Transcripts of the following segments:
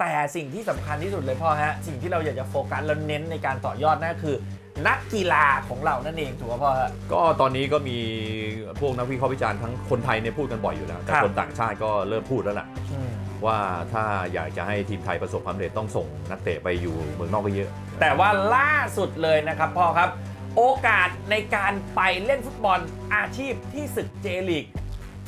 แต่สิ่งที่สำคัญที่สุดเลยพ่อฮะ สิ่งที่เราอยากจะโฟกัสแล้วเน้นในการต่อยอดนั่นก็คือ นักกีฬาของเรานั่นเองถูกไหมพ่อฮะ ก็ตอนนี้ก็มีพวกนักวิเคราะห์วิจารณ์ทั้งคนไทยเนี่ยพูดกันบ่อยอยู่แล้ว แต่ครับคนต่างชาติก็เริ่มพูดแล้วล่ะอืมว่าถ้าอยากจะให้ทีมไทยประสบความสำเร็จต้องส่งนักเตะไปอยู่เมืองนอกก็เยอะ แต่ว่าล่าสุดเลยนะครับพ่อครับ โอกาสในการไปเล่นฟุตบอลอาชีพที่ศึกเจลีก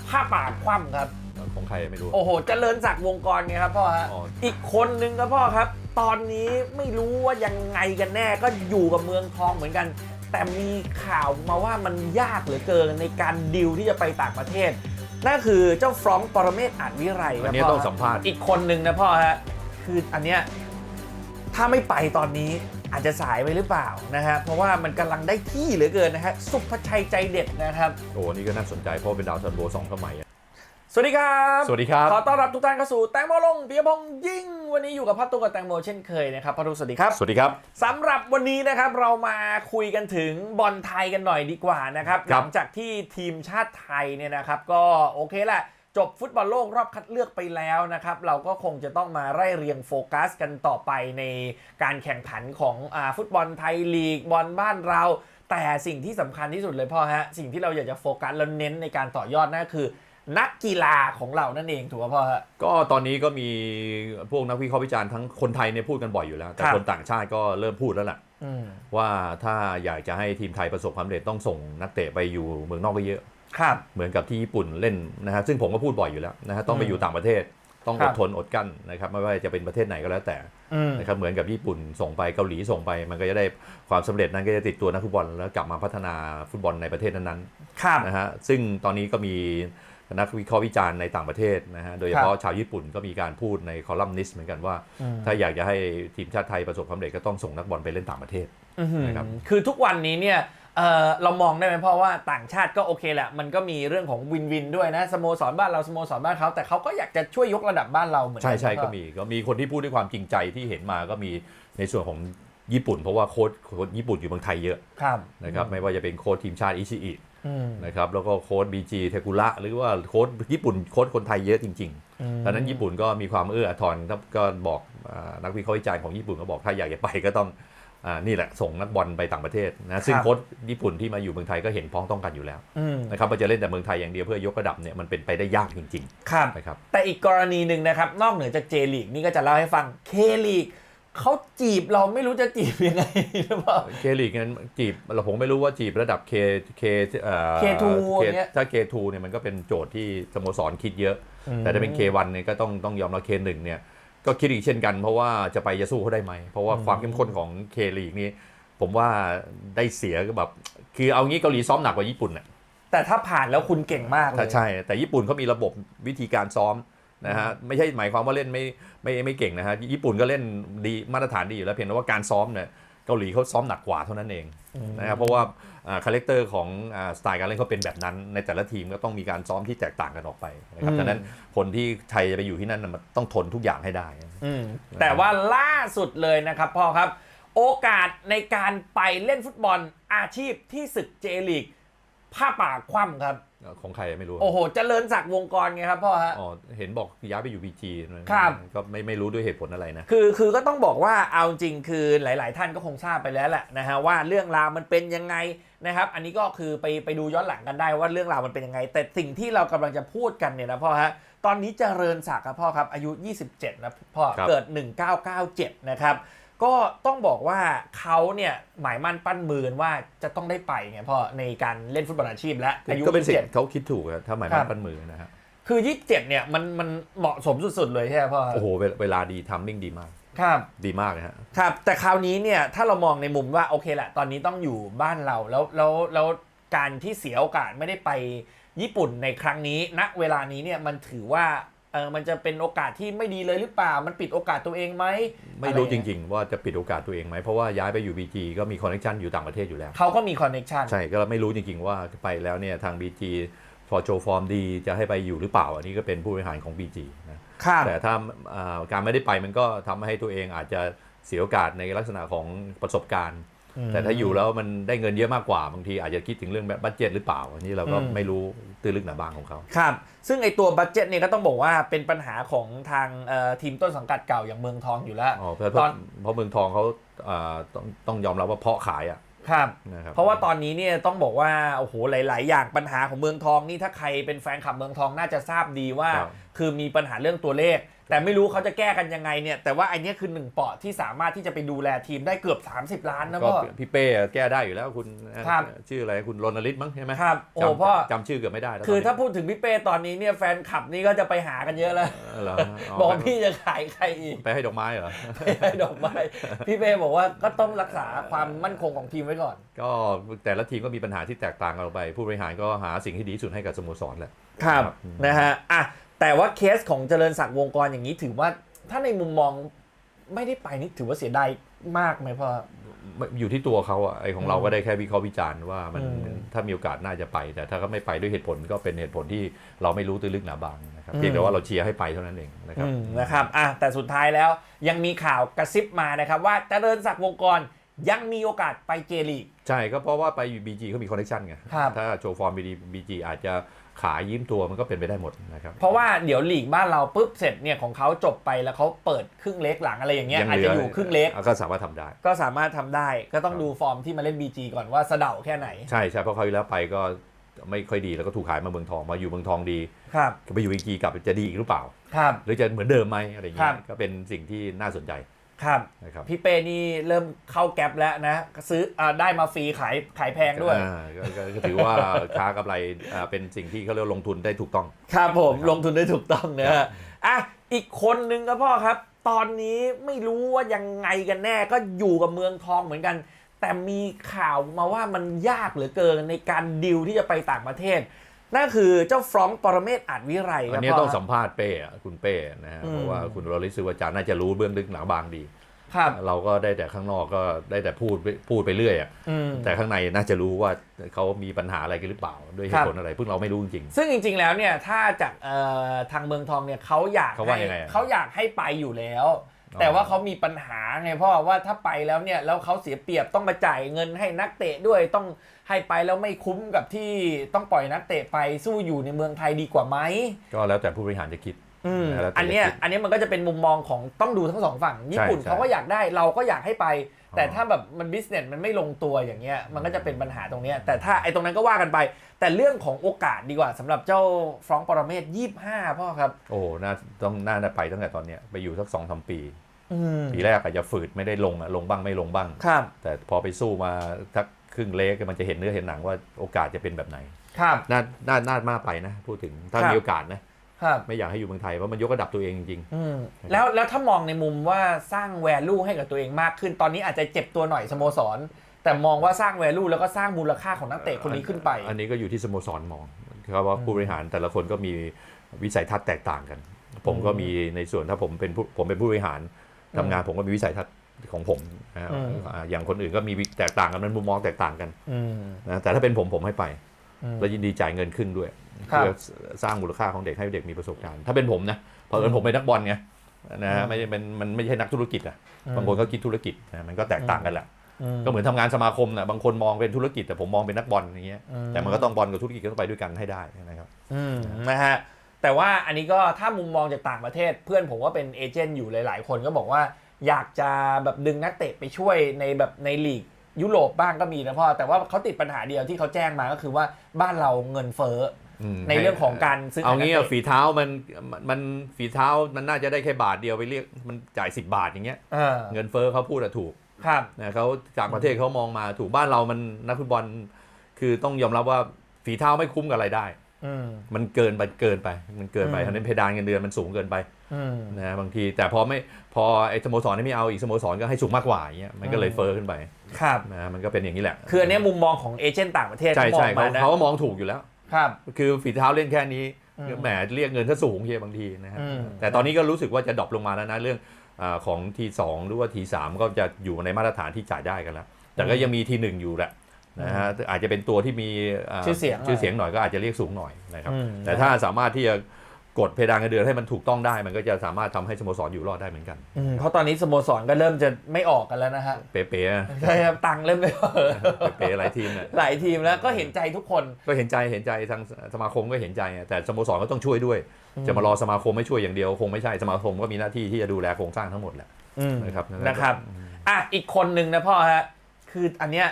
ผ้าป่าคว่ำครับ ของใครไม่รู้ โอ้โห เจริญศักดิ์วงกรไงครับพ่อฮะ อ๋ออีกคนนึงครับพ่อครับ ตอนนี้ไม่รู้ว่ายังไงกันแน่ก็อยู่กับเมืองทองเหมือนกัน แต่มีข่าวมาว่ามันยากเหลือเกินในการดิวที่จะไปต่างประเทศ นั่นคือเจ้าฟรองก์ปรเมศอาจวิไรคอัรันบนี้พ่ต้องฮะสัมภาษณ์ อีกคนนึงนะพ่อฮะ คืออันเนี้ยถ้าไม่ไปตอนนี้อาจจะสายไปหรือเปล่านะฮะ เพราะว่ามันกำลังได้ที่เหลือเกินนะฮะ สุภชัยใจเด็ดนะครับ โอ้นี่ก็น่าสนใจเพราะเป็นดาวซันโบสองสมัยอะ สวัสดีครับ สวัสดีครับ ขอต้อนรับทุกท่านเข้าสู่แตงโมลงปิยพงษ์ยิ่ง วันนี้อยู่กับพัตตุกกับแตงโมเช่นเคยนะครับพัตตุสวัสดีครับ สวัสดีครับสำหรับวันนี้นะครับเรามาคุยกันถึงบอลไทยกันหน่อยดีกว่านะครับคหรับลังจากที่ทีมชาติไทยเนี่ยนะครับ ก็โอเคแหละจบฟุตบอลโลกรอบคัดเลือกไปแล้วนะครับ เราก็คงจะต้องมาไล่เรียงโฟกัสกันต่อไปในการแข่งขันของอาฟุตบอลไทยลีกบอลบ้านเรา แต่สิ่งที่สำคัญที่สุดเลยพ่อฮะสิ่งที่เราอยากจะโฟกัสแล้วเน้นในการต่อยอดนั่นก็คือ นักกีฬาของเรานั่นเองถูกไหมพ่อฮะ ก็ตอนนี้ก็มีพวกนักวิเคราะห์วิจารณ์ทั้งคนไทยเนี่ยพูดกันบ่อยอยู่แล้ว แต่ครับ คนต่างชาติก็เริ่มพูดแล้วล่ะ อืมว่าถ้าอยากจะให้ทีมไทยประสบความสำเร็จต้องส่งนักเตะไปอยู่เมืองนอกก็เยอะ ครับ เหมือนกับที่ญี่ปุ่นเล่นนะฮะซึ่งผมก็พูดบ่อยอยู่แล้วนะฮะต้องไปอืมอยู่ต่างประเทศ ต้องครัอบ ดทนอดกลั้นนะครับไม่ว่าจะเป็นประเทศไหนก็แล้วแต่อืมนะครับเหมือนกับญี่ปุ่นส่งไปเกาหลีส่งไป มันก็จะได้ความสำเร็จนั้นก็จะติดตัวนักฟุตบอลแล้วกลับมาพัฒนาฟุตบอลในประเทศนั้นครับ ๆนะฮะซึ่งตอนนี้ก็มี นักวิเคราะห์วิจารณ์ในต่างประเทศนะฮะโดยเฉพาะชาวญี่ปุ่นก็มีการพูดในคอลัมนิสต์เหมือนกันว่าอืมถ้าอยากจะให้ทีมชาติไทยประสบความสำเร็จก็ต้องส่งนักบอลไปเล่นต่างประเทศอื้อหือนะครับคือทุกวันนี้เนี่ยเอ่อเรามองได้ไหมเพราะว่าต่างชาติก็โอเคแหละ มันก็มีเรื่องของวินวินด้วยนะสโมสรบ้านเราสโมสรบ้านเขาแต่เขาก็อยากจะช่วยยกระดับบ้านเราเหมือนกัใช่ใช่นะก็มีก็มีคนที่พูดด้วยความจริงใจที่เห็นมาก็มีในส่วนของญี่ปุ่น เพราะว่าโค้ชโค้ชญี่ปุ่นอยู่เมืองไทยเยอะครับนะครับไม่ว่าจะเป็นโค้ชทีมชาติอิชิอิอืม นะครับแล้วก็โค้ชบีจีเทกุระหรือว่าโค้ชญี่ปุ่นโค้ชคนไทยเยอะจริงอืมๆดังนั้นญี่ปุ่นก็มีความเอื้ออาทรครับก็บอกอ่านักวิเคราะห์วิจารณ์ของญี่ปุ่นก็บอกถ้าอยากจะไปก็ต้องอ่านี่แหละส่งนักบอลไปต่างประเทศนะซึ่งโค้ชญี่ปุ่นที่มาอยู่เมืองไทยก็เห็นพ้องต้องกันอยู่แล้วอืมนะครับว่าจะเล่นแต่เมืองไทยอย่างเดียวเพื่อยกระดับเนี่ยมันเป็นไปได้ยากจริงครับๆนะครับแต่อีกกรณีหนึ่งนะครับนอกเหนือจากเจลีกนี่ก็จะเล่าให้ฟังเคลีก เขาจีบเราไม่รู้จะจีบยังไงหรือเปล่า เคลีกนั้นจีบเราผมไม่รู้ว่าจีบระดับ K K เอ่อ K2 K อย่างเงี้ย ถ้า K2 เนี่ยมันก็เป็นโจทย์ที่สโมสรคิดเยอะ แต่ถ้าเป็น K1 เนี่ยก็ต้องต้องยอมรับ K1 เนี่ยก็คิดอีกเช่นกันเพราะว่าจะไปจะสู้เขาได้ไหม เพราะว่าความเข้มข้นของ K ลีกนี้ ผมว่าได้เสียก็แบบ คือเอางี้เกาหลีซ้อมหนักกว่าญี่ปุ่นน่ะแต่ถ้าผ่านแล้วคุณเก่งมากเลถ้าย ใช่ แต่ญี่ปุ่นเขามีระบบวิธีการซ้อม นะฮะไม่ใช่หมายความว่าเล่นไม่ไม่ไม่เก่งนะฮะญี่ปุ่นก็เล่นดีมาตรฐานดีอยู่แล้วเพียงแต่ว่าการซ้อมเนี่ยเกาหลีเขาซ้อมหนักกว่าเท่านั้นเองนะครับเพราะว่าคาแรคเตอร์ของอ่าสไตล์การเล่นเขาเป็นแบบนั้น ในแต่ละทีมก็ต้องมีการซ้อมที่แตกต่างกันออกไปนะครับอืมดังนั้นคนที่ไทยจะไปอยู่ที่นั่นน่ะมันต้องทนทุกอย่างให้ได้อืมแต่ว่าล่าสุดเลยนะครับพ่อครับ โอกาสในการไปเล่นฟุตบอลอาชีพที่ศึกเจลีก ผ้าป่าคว่ำครับ ของใครไม่รู้ โอ้โห เจริญศักดิ์วงกรไงครับพ่อฮะ อ๋อ เห็นบอกย้ายไปอยู่บีจีนะครับ ก็ไม่ไม่รู้ด้วยเหตุผลอะไรนะ คือคือก็ต้องบอกว่าเอาจริงคือหลาย ๆ ท่านก็คงทราบไปแล้วแหละนะฮะว่าเรื่องราวมันเป็นยังไงนะครับ อันนี้ก็คือไปไปดูย้อนหลังกันได้ว่าเรื่องราวมันเป็นยังไง แต่สิ่งที่เรากำลังจะพูดกันเนี่ยนะพ่อฮะ ตอนนี้เจริญศักดิ์ครับพ่อครับอายุ 27นะพ่อครับเกิด 1997 นะครับ ก็ต้องบอกว่าเขาเนี่ยหมายมั่นปั้นมือกันว่าจะต้องได้ไปไงพ่อในการเล่นฟุตบอลอาชีพและอายุก็เป็นสิท27ธิ์เขาคิดถูกอะถ้าหมายครัมั่บนปั้นมือนะฮะคือ 27 เนี่ยมันมันเหมาะสมสุดๆเลยใช่ไหมพ่อโอ้โหเวลเวลาดีทัมมิ่งดีมากครับดีมากนะฮะครับแต่คราวนี้เนี่ยถ้าเรามองในมุมว่าโอเคแหละตอนนี้ต้องอยู่บ้านเราแล้วแล้วแล้วการที่เสียโอกาสไม่ได้ไปญี่ปุ่นในครั้งนี้ณเวลานี้เนี่ยมันถือว่า เออมันจะเป็นโอกาสที่ไม่ดีเลยหรือเปล่า มันปิดโอกาสตัวเองไหมไม่รู้อะจเงี้ยริง ๆ ว่าจะปิดโอกาสตัวเองไหมเพราะว่าย้ายไปอยู่บีจีก็มีคอนเนคชันอยู่ต่างประเทศอยู่แล้วเขาก็มีคอนเน็ชันใช่ก็ไม่รู้จริง ๆ ว่าไปแล้วเนี่ยทาง BG พอโชว์ฟอร์มดีจะให้ไปอยู่หรือเปล่า อันนี้ก็เป็นผู้บริหารของ BG นะครับแต่ถ้าอ่าการไม่ได้ไปมันก็ทำให้ตัวเองอาจจะเสียโอกาสในลักษณะของประสบการณ์อืม แต่ถ้าอยู่แล้วมันได้เงินเยอะมากกว่าบางทีอาจจะคิดถึงเรื่องแบบบัตเจ็ตหรือเปล่าอันนี้เราก็อืมไม่รู้ตื้นลึกหนาบางของเขาครับ ซึ่งไอตัวบัตเจ็ตเนี่ยก็ต้องบอกว่าเป็นปัญหาของทางเอ่อทีมต้นสังกัดเก่าอย่างเมืองทองอยู่แล้วอ๋อเพราะตอนเพราะเมืองทองเขาอ่าต้องต้องยอมรับว่าเพาะขายอะครับนะครับเพราะว่าตอนนี้เนี่ยต้องบอกว่าโอ้โหหลาย ๆ อย่างปัญหาของเมืองทองนี่ถ้าใครเป็นแฟนคลับเมืองทองน่าจะทราบดีว่าครับคือมีปัญหาเรื่องตัวเลข แต่ไม่รู้เขาจะแก้กันยังไงเนี่ย แต่ว่าไอเนี้ยคือหนึ่งเปาะที่สามารถที่จะไปดูแลทีมได้เกือบ 30 ล้านนะก็พ่อ พี่เป้แก้ได้อยู่แล้วคุณครับ ชื่ออะไรคุณรณฤทธิ์มั้งใช่ไหมครับโอ้จำพ่อ จำชื่อเกือบไม่ได้แล้วคือตนนี้ถ้าพูดถึงพี่เป้ตอนนี้เนี่ยแฟนคลับนี่ก็จะไปหากันเยอะแล้วเหรอบอกว่าพี่จะขายใครอีกไปให้ดอกไม้เหรอ ไม่ให้ดอกไม้พี่เป้บอกว่าก็ต้องรักษาความมั่นคงของทีมไว้ก่อน ก็แต่ละทีมก็มีปัญหาที่แตกต่างกันออกไป ผู้บริหารก็หาสิ่งที่ดีที่สุดให้กับสโมสรแหละ ครับครับนะฮะอะ แต่ว่าเคสของเจริญศักดิ์วงกรอย่างนี้ถือว่าถ้าในมุมมองไม่ได้ไปนี่ถือว่าเสียดายมากไหมพ่อไม่อยู่ที่ตัวเขาอะไอของเราก็ได้แค่วิเคราะห์วิจารณ์ว่ามันอืมถ้ามีโอกาสน่าจะไป แต่ถ้าเขาไม่ไปด้วยเหตุผลก็เป็นเหตุผลที่เราไม่รู้ตื้นลึกหนาบางนะครับอืมเพียงแต่ว่าเราเชียร์ให้ไปเท่านั้นเองนะครับ อืมนะครับอะแต่สุดท้ายแล้วยังมีข่าวกระซิบมานะครับ ว่าเจริญศักดิ์วงกรยังมีโอกาสไปเจลีก ใช่ก็เพราะว่าไปบีจีเขามีคอนเนคชั่นไง ครับถ้าโชว์ฟอร์มดีบีจีอาจจะ ขายยืมตัวมันก็เป็นไปได้หมดนะครับเพราะว่าเดี๋ยวลีกบ้านเราปุ๊บเสร็จเนี่ยของเขาจบไปแล้วเขาเปิดครึ่งเล็กหลังอะไรอย่างเงี้ยอาจจะอยู่ครึ่งเล็กก็สามารถทำได้ ก็สามารถทำได้ก็ต้องครับดูฟอร์มที่มาเล่น BG ก่อนว่าสะเดาแค่ไหน ใช่ใช่เพราะเขาวที่แล้วไปก็ไม่ค่อยดีแล้วก็ถูกขายมาเมืองทองมาอยู่เมืองทองดีครับก็ไปอยู่อีกทีกลับจะดีอีกหรือเปล่า ครับหรือจะเหมือนเดิมไหมอะไรอย่างครัเงี้บยก็เป็นสิ่งที่น่าสนใจ ครับนะครับพี่เป้นี่เริ่มเข้าแก๊ปแล้วนะ ซื้ออาได้มาฟรีขายขายแพงด้วย อ่าก็ก็ก็ถือว่าค้ากำไรอ่าเป็นสิ่งที่เขาเรียกว่าลงทุนได้ถูกต้อง ครับผมนะครับลงทุนได้ถูกต้องนะฮะอะอีกคนนึงครับพ่อครับ ตอนนี้ไม่รู้ว่ายังไงกันแน่ก็อยู่กับเมืองทองเหมือนกัน แต่มีข่าวมาว่ามันยากเหลือเกินในการดิวที่จะไปต่างประเทศ นั่นคือเจ้าฟรองก์ปรเมศอาจวิไรคอัรันบนี้พ่ต้องครับสัมภาษณ์เป้อะคุณเป้นะฮะอืมเพราะว่าคุณวริศวจาน่าจะรู้เบื้องลึกหนาบางดีครับเราก็ได้แต่ข้างนอกก็ได้แต่พูดไปพูดไปเรื่อยอะอืมแต่ข้างในน่าจะรู้ว่าเขามีปัญหาอะไรกันหรือเปล่าด้วยเหครัตุบผลอะไรเพิ่งเราไม่รู้จริงซึ่งจริง ๆ แล้วเนี่ยถ้าจากเอ่อทางเมืองทองเนี่ยเขาอยากเขาว่าให้ยังไงอะเขาอยากให้ไปอยู่แล้วอ๋อ แต่ว่าเขามีปัญหาไงเพราะว่าถ้าไปแล้วเนี่ยแล้วเขาเสียเปรียบต้องมาจ่ายเงินให้นักเตะด้วยต้องให้ไปแล้วไม่คุ้มกับที่ต้องปล่อยนักเตะไปสู้อยู่ในเมืองไทยดีกว่าไหมๆก็แล้วแต่ผู้บริหารจะคิด อืมแล้วแต่อันเนี้ยจะคิด อันเนี้ยมันก็จะเป็นมุมมองของต้องดูทั้งสองฝั่ง ญี่ปุ่นใช่เขาก็อยากได้เราก็อยากให้ไป แต่อ๋อถ้าแบบมันบิสเนสมันไม่ลงตัวอย่างเงี้ยมันก็จะเป็นปัญหาตรงเนี้ยแต่ถ้าไอ้ตรงนั้นก็ว่ากันไป แต่เรื่องของโอกาสดีกว่าสำหรับเจ้าฟรองก์ปรเมศยี่ห้าพ่อครับ โอ้โหน่าต้องน่าจะไปตั้งแต่ตอนเนี้ยไปอยู่สักสองสามปี อืมปีแรกอาจจะฝืดไม่ได้ลงอะลงบ้างไม่ลงบ้าง ครับแต่พอไปสู้มาทักครึ่งเล็กมันจะเห็นเนื้อเห็นหนังว่าโอกาสจะเป็นแบบไหน ครับ น่าน่าน่ามากไปนะ พูดถึงถ้าครับ มีโอกาสนะ ครับ ไม่อยากให้อยู่เมืองไทยเพราะมันยกระดับตัวเองจริงอืมแล้วแล้วถ้ามองในมุมว่าสร้างแวลูให้กับตัวเองมากขึ้น ตอนนี้อาจจะเจ็บตัวหน่อยสโมสร แต่มองว่าสร้างแวลูแล้วก็สร้างมูลค่าของนักเตะคนนี้ขึ้นไป อันนี้ก็อยู่ที่สโมสรมองครับว่าผู้บริหารแต่ละคนก็มีวิสัยทัศน์แตกต่างกัน ผมก็มีในส่วนถ้าผมเป็นผู้ผมเป็นผู้บริหารทำงานผมก็มีวิสัยทัศน์ของผมนะฮะอืม อ่าอย่างคนอื่นก็มีวิแตกต่างกันมันมุมมองแตกต่างกันอืม นะแต่ถ้าเป็นผมผมให้ไปอืม แล้วยินดีจ่ายเงินครึ่งด้วยครับเพื่อสร้างมูลค่าของเด็กให้เด็กมีประสบการณ์ ถ้าเป็นผมนะเพราะเอิญผมเป็นนักบอลไงนะฮะไม่ได้เป็นมันไม่ใช่นักธุรกิจอะบางคนก็คิดธุรกิจนะมันก็แตกต่างกันแหละอืมก็เหมือนทำงานสมาคมนะบางคนมองเป็นธุรกิจแต่ผมมองเป็นนักบอลอย่างเงี้ยอืมแต่มันก็ต้องบอลกับธุรกิจก็ต้องไปด้วยกันให้ได้นะครับอืมนะฮะแต่ว่าอันนี้ก็ถ้ามุมมองจากต่างประเทศ เพื่อนผมว่าเป็นเอเจนต์อยู่หลาย ๆ คนก็บอกว่าอยากจะแบบดึงนักเตะไปช่วยในแบบในลีก ยุโรปบ้างก็มีนะพ่อ แต่ว่าเขาติดปัญหาเดียวที่เขาแจ้งมาก็คือว่าบ้านเราเงินเฟ้ออืมในเรื่องของการซื้อเอางี้ขายนัอะกเตะฝีเท้ามันมันมันฝีเท้ามันน่าจะได้แค่บาทเดียวไปเรียกมันจ่าย 10 บาทอย่างเงี้ยเออเงินเฟ้อเขาพูดอะถูกครับนะเขาจากประเทศเขามองมาถูกบ้านเรามันนักฟุตบอลคือต้องยอมรับว่าฝีเท้าไม่คุ้มกับรายได้อืมมันเกินไปเกินไป มันเกินไปอืมเพราะฉะนั้นเพดานเงินเดือนมันสูงเกินไปอืม นะบางทีแต่พอไม่พอไอ้สโมสรนี่ไม่เอาอีกสโมสรก็ให้สูงมากกว่าอย่างเงี้ยมันก็เลยอืมเฟ้อขึ้นไปครับนะมันก็เป็นอย่างนี้แหละ คืออันเนี้ยมุมมองของเอเจนต์ต่างประเทศใช่ที่มอใช่งเขามานะเขาก็มองถูกอยู่แล้วครับ คือฝีเท้าเล่นแค่นี้อืมแหมเรียกเงินถ้าสูงเชียบางทีนะฮะอืมแต่ตอนนี้ก็รู้สึกว่าจะดรอปลงมาแล้วนะเรื่องอาของทีสองหรือว่าทีสามก็จะอยู่ในมาตรฐานที่จ่ายได้กันแล้ว แต่ก็ยังมีทีหนึ่งอยู่แหละนะฮะอาจจะเป็นตัวที่มีาชื่อเสียงหน่อยชื่อเสียงหน่อยก็อาจจะเรียกสูงหน่อยนะครับอืมแต่ถ้าสามารถที่จะ กดเพดานเงินเดือนให้มันถูกต้องได้ มันก็จะสามารถทำให้สโมสรอยู่รอดได้เหมือนกัน อืมเพราะตอนนี้สโมสรก็เริ่มจะไม่ออกกันแล้วนะฮะเป๊ะๆอะใช่ครับตังค์เริ่มไม่พอเป๊ะๆหลายทีมเนี่ย หลายทีมแล้วก็เห็นใจทุกคน ก็เห็นใจเห็นใจทางสมาคมก็เห็นใจอะแต่สโมสรก็ต้องช่วยด้วย จะมารอสมาคมไม่ช่วยอย่างเดียว คงไม่ใช่สมาคมก็มีหน้าที่ที่จะดูแลโครงสร้างทั้งหมดแหละ อืมนะครับนะครับ อะ อีกคนหนึ่งนะพ่อฮะ คืออันเนี้ย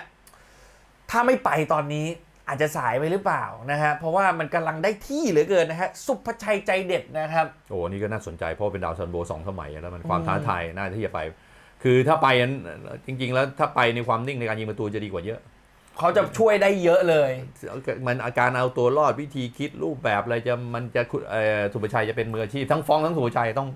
ถ้าไม่ไปตอนนี้ อาจจะสายไปหรือเปล่านะฮะเพราะว่ามันกำลังได้ที่เหลือเกินนะฮะสุภชัยใจเด็ดนะครับโอ้อันนี่ก็น่าสนใจเพราะเป็นดาวซันโบสองสมัยแล้วมันความท้าทายน่าที่จะไป คือถ้าไปนั้นจริง ๆ แล้วถ้าไปในความนิ่งในการยิงประตูจะดีกว่าเยอะเขาจะช่วยได้เยอะเลย มันอาการเอาตัวรอดวิธีคิดรูปแบบอะไรจะมันจะเอ่อสุภชัยจะเป็นมืออาชีพทั้งฟ้องทั้งสุภชัยต้อง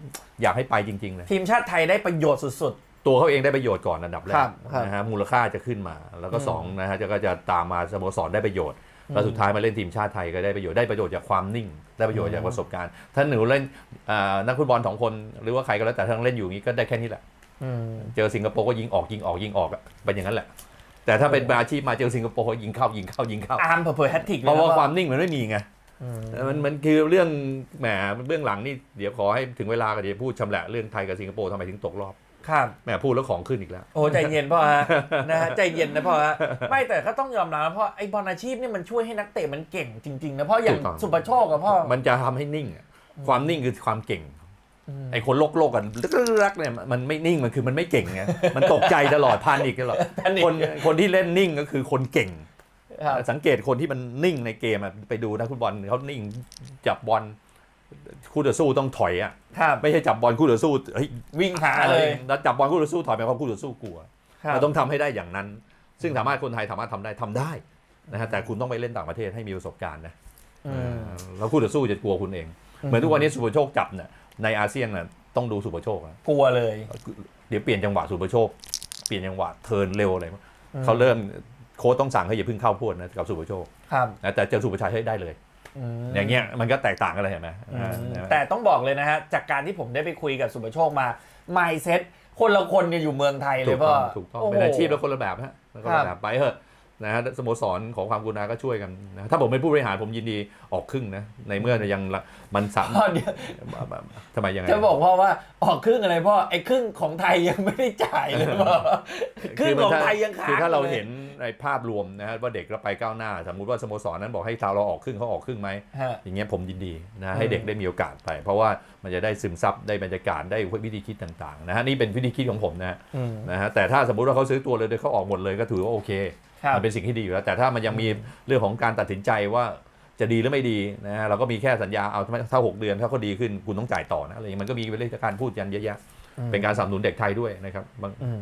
อยากให้ไปจริงๆเลยทีมชาติไทยได้ประโยชน์สุด ตัวเขาเองได้ประโยชน์ก่อนอันดับแรครักบครับ นะฮะมูลค่าจะขึ้นมา แล้วก็อืมสองนะฮะจะก็จะตามมาสโมสรได้ประโยชน์แล้วสุดท้ายมาเล่นทีมชาติไทยก็ได้ประโยชน์ได้ประโยชน์จากความนิ่ง ได้ประโยชน์จากประสบการณ์ ถ้าหนูเล่นอ่านักฟุตบอลสองคนหรือว่าใครก็แล้วแต่ทั้งเล่นอยู่อย่างนี้ก็ได้แค่นี้แหละๆอืม เจอสิงคโปร์ก็ยิงออกยิงออกยิงออกอะเป็นอย่างนั้นแหละ แต่ถ้าเป็นอาชีพมาเจอสิงคโปร์ยิงเข้ายิงเข้ายิงเข้า อาร์มเผยแฮตติกเลเพยราะว่านะความนิ่งมันไม่มีไงอืมมันมันคือเรื่องแหมเบื้องหลังนี่เดี๋ยวขอให้ถึงเวลาก็เดี๋ยวพูดชำแหละเรื่องไทยกับสิงคโปร์ทำไมถึงตกรอบ ครับแหมพูดแล้วของขึ้นอีกแล้ว โอ้ใจเย็นพ่อฮะนะฮะใจเย็นนะพ่อฮะไม่แต่ก็ต้องยอมรับนะพ่อไอ้บอลอาชีพนี่มันช่วยให้นักเตะมันเก่งจริงๆนะพ่ออย่างถูกต้อง สุปโชคกับพ่อ มันจะทำให้นิ่งอะความนิ่งคือความเก่ง อืม ไอ้คนโลกโลกกันรักๆเนี่ยมันไม่นิ่งมันคือมันไม่เก่งไงมันตกใจตลอดพานิกตลอด panic คนคนที่เล่นนิ่งก็คือคนเก่ง ครับสังเกตคนที่มันนิ่งในเกมอะไปดูนักฟุตบอลเขานิ่งจับบอลคู่ต่อสู้ต้องถอยอะ ครับไม่ใช่จับบอลคู่ต่อสู้เฮ้ยวิ่งหาเลยแล้วจับบอลคู่ต่อสู้ถอยไปความคู่ต่อสู้กลัวครับเราต้องทำให้ได้อย่างนั้น ซึ่งสามารถคนไทยสามารถทำได้ทำได้นะฮะแต่คุณต้องไปเล่นต่างประเทศให้มีประสบการณ์นะอืมแล้วคู่ต่อสู้จะกลัวคุณเอง เหมือนทุกวันนี้สุภโชคจับเนี่ยในอาเซียนน่ะต้องดูสุภโชคนะกลัวเลย เดี๋ยวเปลี่ยนจังหวะสุภโชค เปลี่ยนจังหวะเทิร์นเร็วอะไรเขาเริ่มโค้ชต้องสั่งให้อย่าเพิ่งเข้าพวดนะกับสุภโชคครับนะแต่เจอสุภชัยให้ได้เลยม อย่างเงี้ยมันก็แตกต่างกันเลยเห็นไหมอือ่ามใช่ไหมแต่ต้องบอกเลยนะฮะจากการที่ผมได้ไปคุยกับสุปโชคมา mindset คนละคนเนี่ยอยู่เมืองไทยเลถูยกพ่ต้อองถูกต้องโโหเป็นอาชีพแล้วคนละแบบฮะแล้วก็ครัละบแบบไปเถอะ นะฮะสโมสรของความกรุณาก็ช่วยกันนะถ้าผมเป็นผู้บริหารผมยินดีออกครึ่งนะในเมื่อยังละมันสามพ่อเดี๋ยวทำไมยังไงจะบอกพ่อว่าออกครึ่งอะไรพ่อไอ้ครึ่งของไทยยังไม่ได้จ่ายเลยพ่อครึ่งของไทยยังค้างคือถ้าเราลยเห็นในภาพรวมนะฮะว่าเด็กเราไปก้าวหน้า สมมุติว่าสโมสรนั้นบอกให้เราออกครึ่งเขาออกครึ่งไหมฮะอย่างเงี้ยผมยินดีนะให้อืมเด็กได้มีโอกาสไป เพราะว่ามันจะได้ซึมซับได้บรรยากาศได้วิธีคิดต่างๆนะฮะนี่เป็นวิธีคิดของผมนะฮะอืมนะฮะแต่ถ้าสมมุติว่าเขาซื้อตัวเลยโดยเขาออกหมดเลยก็ถือว่าโอเคครับ มันเป็นสิ่งที่ดีอยู่แล้ว แต่ถ้ามันยังมีเรื่องของการตัดสินใจว่าจะดีหรือไม่ดีนะฮะเราก็มีแค่สัญญาเอาถ้าหกเดือนถ้าเขาดีขึ้นคุณต้องจ่ายต่อนะอะไรอย่างเงี้ยมันก็มีเรื่องการพูดกันเยอะแยะเป็นการสนับสนุนเด็กไทยด้วยนะครับบางอืม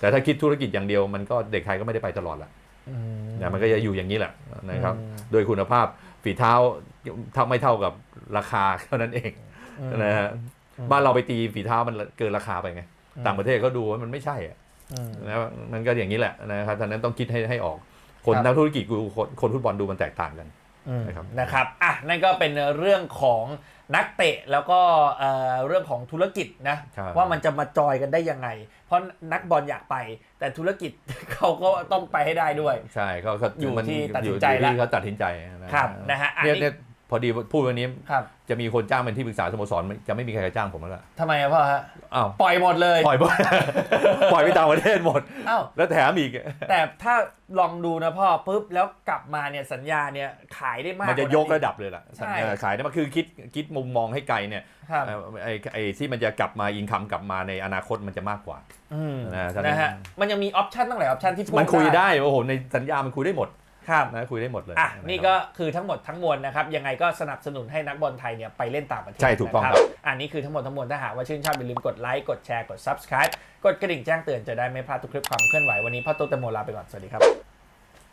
แต่ถ้าคิดธุรกิจอย่างเดียวมันก็เด็กไทยก็ไม่ได้ไปตลอดละอืมนะมันก็จะอยู่อย่างนี้แหละนะครับอืมโดยคุณภาพฝีเท้าเท่าไม่เท่ากับราคาเท่านั้นเองอืมนะฮะอืมบ้านเราไปตีฝีเท้ามันเกินราคาไปไงอืมต่างประเทศเขาดูว่ามันไม่ใช่อะอืม นะมันก็อย่างนี้แหละนะครับฉะนั้นต้องคิดให้ให้ออก คนครับนักธุรกิจกูคนคนฟุตบอลดูมันแตกต่างกันอืมนะครับนะครับอะนั่นก็เป็นเรื่องของนักเตะแล้วก็เอ่อเรื่องของธุรกิจนะใช่ว่ามันจะมาจอยกันได้ยังไง เพราะนักบอลอยากไป แต่ธุรกิจเขาก็ต้องไปให้ได้ด้วย ใช่เขาเขาอยู่มันที่ตัดสินอยู่ใจอยู่ละที่เขาตัดสินใจนะครับนะฮะอันเนี่ยนี้เนี่ยพ อดีพูดวันนี้ครับจะมีคนจ้างเป็นที่ปรึกษาสโมสรจะไม่มีใครจ้างผมแล้วล่ะทำไมอะพ่อฮะอ้าวปล่อยหมดเลยปล่อยไปปล่อยไปต่างประเทศหมดอ้าวแล้วแถมอีก แต่ถ้าลองดูนะพ่อปุ๊บแล้วกลับมาเนี่ยสัญญาเนี่ยขายได้มากมันจะกว่ยกระดับเลยล่ะใช่เออขายได้มาคือคิดคิดมุมมองให้ไกลเนี่ยครับเอ่อไอ้ไอ้ที่มันจะกลับมาอินคัมกลับมาในอนาคตมันจะมากกว่าอืมนะฉะนั้นนะฮะมันยังมีออปชันตั้งหลายออปชันที่พูดมันคุยได้โอ้โหในสัญญามันคุยได้หมด ครับนะคุยได้หมดเลยอะะนี่ครับก็คือทั้งหมดทั้งมวลนะครับ ยังไงก็สนับสนุนให้นักบอลไทยเนี่ยไปเล่นต่างประเทศใช่ถูกต้องนะครับอันนี้คือทั้งหมดทั้งมวลถ้าหากว่าชื่นชอบอย่าลืมกดไลค์กดแชร์กด subscribe กดกระดิ่งแจ้งเตือนจะได้ไม่พลาดทุกคลิปความเคลื่อนไหววันนี้พ่อตุ๊กตะโมลาไปก่อนสวัสดีครับ